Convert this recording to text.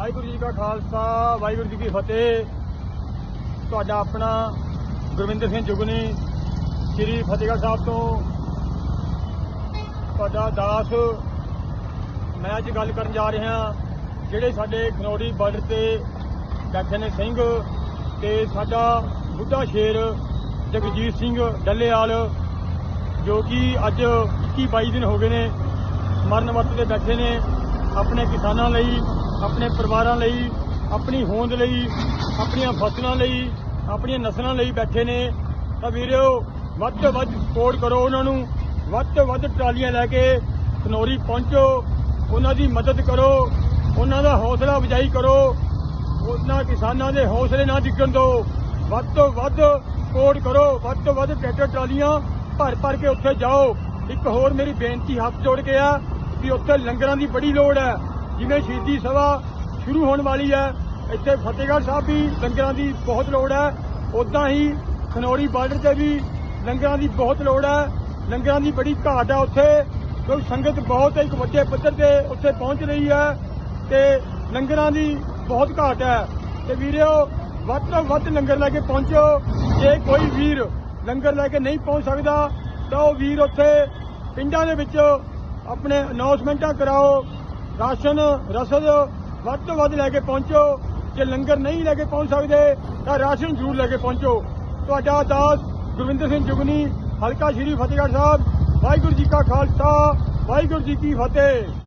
ਵਾਹਿਗੁਰੂ ਜੀ ਕਾ ਖਾਲਸਾ, ਵਾਹਿਗੁਰੂ ਜੀ ਕੀ ਫਤਿਹ। ਤੁਹਾਡਾ ਆਪਣਾ ਗੁਰਵਿੰਦਰ ਸਿੰਘ ਜੁਗਨੀ, ਸ੍ਰੀ ਫਤਿਹਗੜ੍ਹ ਸਾਹਿਬ ਤੋਂ। ਤੁਹਾਡਾ ਦਾਸ, ਮੈਂ ਅੱਜ ਗੱਲ ਕਰਨ ਜਾ ਰਿਹਾ ਜਿਹੜੇ ਸਾਡੇ ਖਨੌਰੀ ਬਾਰਡਰ ਤੇ ਬੈਠੇ ਨੇ ਸਿੰਘ ਤੇ ਸਾਡਾ ਬੁੱਢਾ ਸ਼ੇਰ ਜਗਜੀਤ ਸਿੰਘ ਡੱਲੇਵਾਲ, ਜੋ ਕਿ ਅੱਜ 21 22 ਦਿਨ ਹੋ ਗਏ ਨੇ ਮਰਨ ਵਰਤ ਤੇ ਬੈਠੇ ਨੇ ਆਪਣੇ ਕਿਸਾਨਾਂ ਲਈ। ਆਪਣੇ ਪਰਿਵਾਰਾਂ ਲਈ, ਆਪਣੀ ਹੋਂਦ ਲਈ, ਆਪਣੀਆਂ ਫਸਲਾਂ ਲਈ, ਆਪਣੀਆਂ ਨਸਲਾਂ ਲਈ ਬੈਠੇ ਨੇ। ਤਾਂ ਵੀਰੋ, ਵੱਧ ਤੋਂ ਵੱਧ ਸਪੋਰਟ ਕਰੋ ਉਹਨਾਂ ਨੂੰ। ਵੱਧ ਤੋਂ ਵੱਧ ਟਰਾਲੀਆਂ ਲੈ ਕੇ ਖਨੌਰੀ ਪਹੁੰਚੋ। ਉਹਨਾਂ ਦੀ ਮਦਦ ਕਰੋ। ਉਹਨਾਂ ਦਾ ਹੌਸਲਾ ਅਫਜ਼ਾਈ ਕਰੋ। ਉਹਨਾਂ ਕਿਸਾਨਾਂ ਦੇ ਹੌਸਲੇ ਨਾ ਡਿੱਗਣ ਦਿਓ। ਵੱਧ ਤੋਂ ਵੱਧ ਸਪੋਰਟ ਕਰੋ। ਵੱਧ ਤੋਂ ਵੱਧ ਟਰੈਕਟਰ ਟਰਾਲੀਆਂ ਭਰ ਭਰ ਕੇ ਉੱਥੇ ਜਾਓ। ਇੱਕ ਹੋਰ ਮੇਰੀ ਬੇਨਤੀ ਹੱਥ ਜੋੜ ਕੇ ਆ ਕਿ ਉੱਥੇ ਲੰਗਰਾਂ ਦੀ ਬੜੀ ਲੋੜ ਹੈ। ਜਿਵੇਂ ਸ਼ਹੀਦੀ ਸਭਾ ਸ਼ੁਰੂ ਹੋਣ ਵਾਲੀ ਹੈ, ਇੱਥੇ ਫਤਿਹਗੜ੍ਹ ਸਾਹਿਬ ਵੀ ਲੰਗਰਾਂ ਦੀ ਬਹੁਤ ਲੋੜ ਹੈ। ਉਦਾਂ ਹੀ ਖਨੌਰੀ ਬਾਰਡਰ ਤੇ ਵੀ ਲੰਗਰਾਂ ਦੀ ਬਹੁਤ ਲੋੜ ਹੈ। ਲੰਗਰਾਂ ਦੀ ਬੜੀ ਘਾਟ ਹੈ ਉੱਥੇ। ਕਿਉਂਕਿ ਸੰਗਤ ਬਹੁਤ ਇੱਕ ਵੱਡੇ ਪੱਧਰ ਤੇ ਉੱਥੇ ਪਹੁੰਚ ਰਹੀ ਹੈ ਤੇ ਲੰਗਰਾਂ ਦੀ ਬਹੁਤ ਘਾਟ ਹੈ। ਤੇ ਵੀਰਿਓ ਵੱਧ ਤੋਂ ਵੱਧ ਲੰਗਰ ਲੈ ਕੇ ਪਹੁੰਚੋ। ਜੇ ਕੋਈ ਵੀਰ ਲੰਗਰ ਲੈ ਕੇ ਨਹੀਂ ਪਹੁੰਚ ਸਕਦਾ, ਤਾਂ ਉਹ ਵੀਰ ਉੱਥੇ ਪਿੰਡਾਂ ਦੇ ਵਿੱਚ ਆਪਣੇ ਅਨਾਉਂਸਮੈਂਟਾਂ ਕਰਾਓ। ਰਾਸ਼ਨ ਰਸਦ ਵੱਧ ਤੋਂ ਵੱਧ ਲੈ ਕੇ ਪਹੁੰਚੋ। ਜੇ ਲੰਗਰ ਨਹੀਂ ਲੈ ਕੇ ਪਹੁੰਚ ਸਕਦੇ, ਤਾਂ ਰਾਸ਼ਨ ਜ਼ਰੂਰ ਲੈ ਕੇ ਪਹੁੰਚੋ। ਤੁਹਾਡਾ ਦਾਸ ਗੁਰਵਿੰਦਰ ਸਿੰਘ ਜੁਗਨੀ, ਹਲਕਾ ਸ਼੍ਰੀ ਫਤਿਹਗੜ੍ਹ ਸਾਹਿਬ, ਵਾਹਿਗੁਰੂ ਜੀ ਕਾ ਖਾਲਸਾ, ਵਾਹਿਗੁਰੂ ਜੀ ਕੀ ਫਤਿਹ।